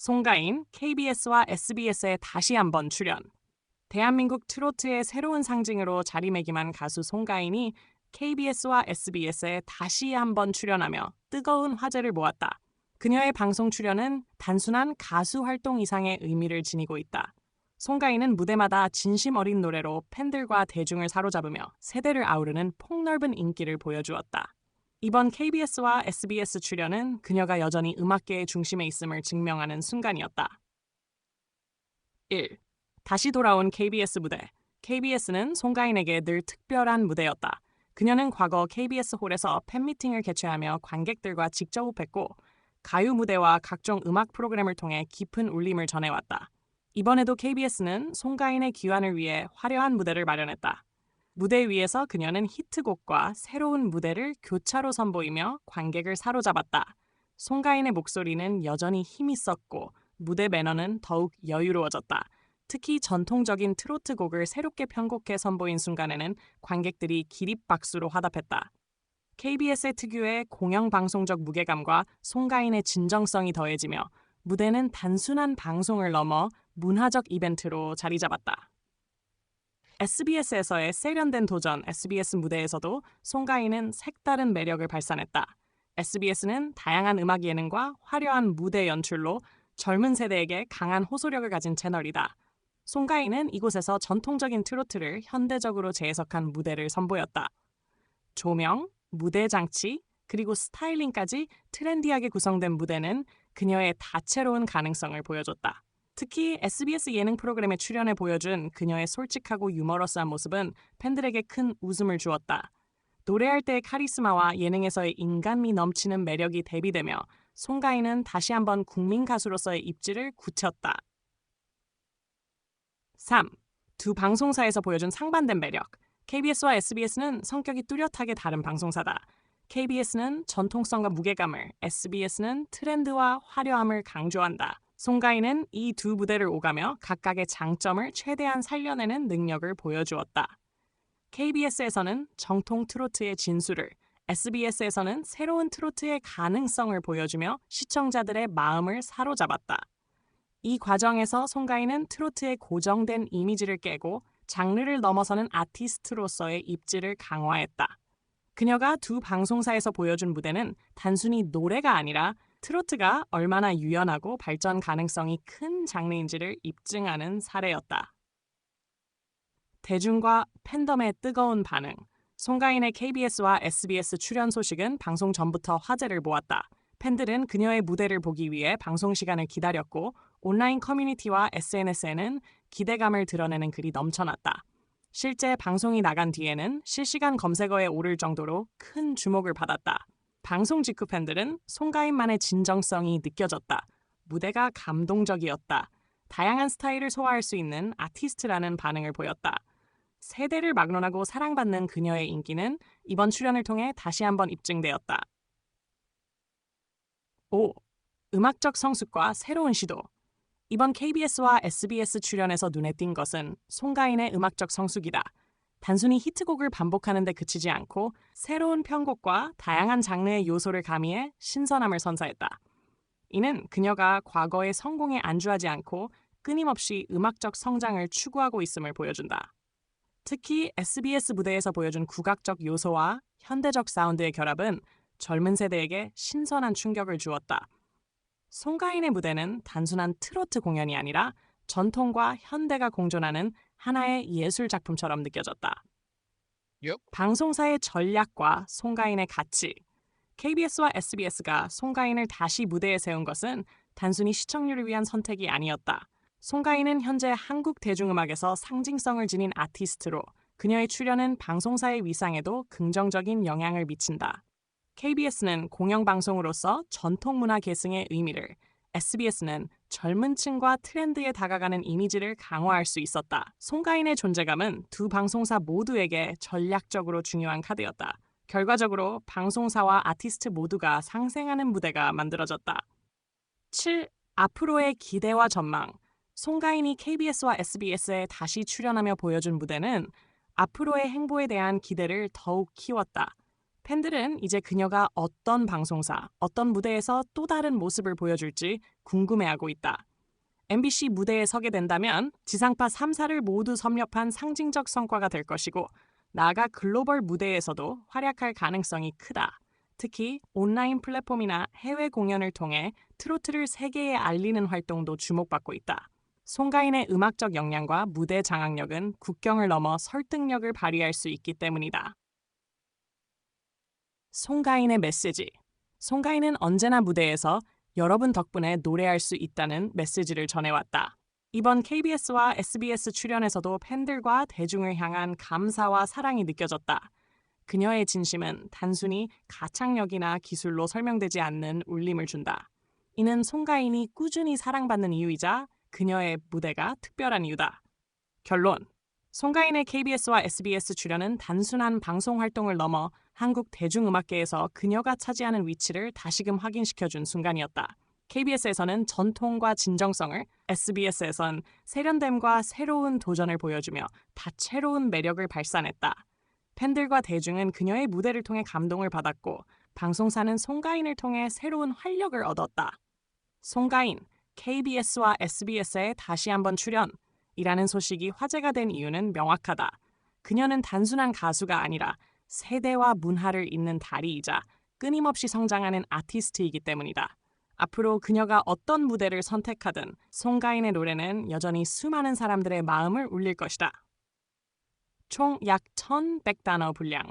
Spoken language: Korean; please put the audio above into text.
송가인 KBS와 SBS에 다시 한번 출연. 대한민국 트로트의 새로운 상징으로 자리매김한 가수 송가인이 KBS와 SBS에 다시 한번 출연하며 뜨거운 화제를 모았다. 그녀의 방송 출연은 단순한 가수 활동 이상의 의미를 지니고 있다. 송가인은 무대마다 진심 어린 노래로 팬들과 대중을 사로잡으며 세대를 아우르는 폭넓은 인기를 보여주었다. 이번 KBS와 SBS 출연은 그녀가 여전히 음악계의 중심에 있음을 증명하는 순간이었다. 1. 다시 돌아온 KBS 무대. KBS는 송가인에게 늘 특별한 무대였다. 그녀는 과거 KBS 홀에서 팬미팅을 개최하며 관객들과 직접 호흡했고 가요 무대와 각종 음악 프로그램을 통해 깊은 울림을 전해왔다. 이번에도 KBS는 송가인의 귀환을 위해 화려한 무대를 마련했다. 무대 위에서 그녀는 히트곡과 새로운 무대를 교차로 선보이며 관객을 사로잡았다. 송가인의 목소리는 여전히 힘있었고 무대 매너는 더욱 여유로워졌다. 특히 전통적인 트로트 곡을 새롭게 편곡해 선보인 순간에는 관객들이 기립박수로 화답했다. KBS의 특유의 공영방송적 무게감과 송가인의 진정성이 더해지며 무대는 단순한 방송을 넘어 문화적 이벤트로 자리 잡았다. SBS에서의 세련된 도전 SBS 무대에서도 송가인은 색다른 매력을 발산했다. SBS는 다양한 음악 예능과 화려한 무대 연출로 젊은 세대에게 강한 호소력을 가진 채널이다. 송가인은 이곳에서 전통적인 트로트를 현대적으로 재해석한 무대를 선보였다. 조명, 무대 장치, 그리고 스타일링까지 트렌디하게 구성된 무대는 그녀의 다채로운 가능성을 보여줬다. 특히 SBS 예능 프로그램에 출연해 보여준 그녀의 솔직하고 유머러스한 모습은 팬들에게 큰 웃음을 주었다. 노래할 때의 카리스마와 예능에서의 인간미 넘치는 매력이 대비되며 송가인은 다시 한번 국민 가수로서의 입지를 굳혔다. 3. 두 방송사에서 보여준 상반된 매력. KBS와 SBS는 성격이 뚜렷하게 다른 방송사다. KBS는 전통성과 무게감을, SBS는 트렌드와 화려함을 강조한다. 송가인은 이두 무대를 오가며 각각의 장점을 최대한 살려내는 능력을 보여주었다. KBS에서는 정통 트로트의 진수를, SBS에서는 새로운 트로트의 가능성을 보여주며 시청자들의 마음을 사로잡았다. 이 과정에서 송가인은 트로트의 고정된 이미지를 깨고 장르를 넘어서는 아티스트로서의 입지를 강화했다. 그녀가 두 방송사에서 보여준 무대는 단순히 노래가 아니라 트로트가 얼마나 유연하고 발전 가능성이 큰 장르인지를 입증하는 사례였다. 대중과 팬덤의 뜨거운 반응. 송가인의 KBS와 SBS 출연 소식은 방송 전부터 화제를 모았다. 팬들은 그녀의 무대를 보기 위해 방송 시간을 기다렸고 온라인 커뮤니티와 SNS에는 기대감을 드러내는 글이 넘쳐났다. 실제 방송이 나간 뒤에는 실시간 검색어에 오를 정도로 큰 주목을 받았다. 방송 직후 팬들은 송가인만의 진정성이 느껴졌다. 무대가 감동적이었다. 다양한 스타일을 소화할 수 있는 아티스트라는 반응을 보였다. 세대를 막론하고 사랑받는 그녀의 인기는 이번 출연을 통해 다시 한번 입증되었다. 5. 음악적 성숙과 새로운 시도. 이번 KBS와 SBS 출연에서 눈에 띈 것은 송가인의 음악적 성숙이다. 단순히 히트곡을 반복하는 데 그치지 않고 새로운 편곡과 다양한 장르의 요소를 가미해 신선함을 선사했다. 이는 그녀가 과거의 성공에 안주하지 않고 끊임없이 음악적 성장을 추구하고 있음을 보여준다. 특히 SBS 무대에서 보여준 국악적 요소와 현대적 사운드의 결합은 젊은 세대에게 신선한 충격을 주었다. 송가인의 무대는 단순한 트로트 공연이 아니라 전통과 현대가 공존하는 하나의 예술 작품처럼 느껴졌다. Yep. 방송사의 전략과 송가인의 가치. KBS와 SBS가 송가인을 다시 무대에 세운 것은 단순히 시청률을 위한 선택이 아니었다. 송가인은 현재 한국 대중음악에서 상징성을 지닌 아티스트로 그녀의 출연은 방송사의 위상에도 긍정적인 영향을 미친다. KBS는 공영방송으로서 전통문화 계승의 의미를, SBS는 젊은 층과 트렌드에 다가가는 이미지를 강화할 수 있었다. 송가인의 존재감은 두 방송사 모두에게 전략적으로 중요한 카드였다. 결과적으로 방송사와 아티스트 모두가 상생하는 무대가 만들어졌다. 7. 앞으로의 기대와 전망. 송가인이 KBS와 SBS에 다시 출연하며 보여준 무대는 앞으로의 행보에 대한 기대를 더욱 키웠다. 팬들은 이제 그녀가 어떤 방송사, 어떤 무대에서 또 다른 모습을 보여줄지 궁금해하고 있다. MBC 무대에 서게 된다면 지상파 3사를 모두 섭렵한 상징적 성과가 될 것이고 나아가 글로벌 무대에서도 활약할 가능성이 크다. 특히 온라인 플랫폼이나 해외 공연을 통해 트로트를 세계에 알리는 활동도 주목받고 있다. 송가인의 음악적 역량과 무대 장악력은 국경을 넘어 설득력을 발휘할 수 있기 때문이다. 송가인의 메시지. 송가인은 언제나 무대에서 여러분 덕분에 노래할 수 있다는 메시지를 전해왔다. 이번 KBS와 SBS 출연에서도 팬들과 대중을 향한 감사와 사랑이 느껴졌다. 그녀의 진심은 단순히 가창력이나 기술로 설명되지 않는 울림을 준다. 이는 송가인이 꾸준히 사랑받는 이유이자 그녀의 무대가 특별한 이유다. 결론. 송가인의 KBS와 SBS 출연은 단순한 방송 활동을 넘어 한국 대중음악계에서 그녀가 차지하는 위치를 다시금 확인시켜준 순간이었다. KBS에서는 전통과 진정성을, SBS에선 세련됨과 새로운 도전을 보여주며 다채로운 매력을 발산했다. 팬들과 대중은 그녀의 무대를 통해 감동을 받았고 방송사는 송가인을 통해 새로운 활력을 얻었다. 송가인, KBS와 SBS에 다시 한번 출연. 이라는 소식이 화제가 된 이유는 명확하다. 그녀는 단순한 가수가 아니라 세대와 문화를 잇는 다리이자 끊임없이 성장하는 아티스트이기 때문이다. 앞으로 그녀가 어떤 무대를 선택하든 송가인의 노래는 여전히 수많은 사람들의 마음을 울릴 것이다. 총 약 1100단어 분량.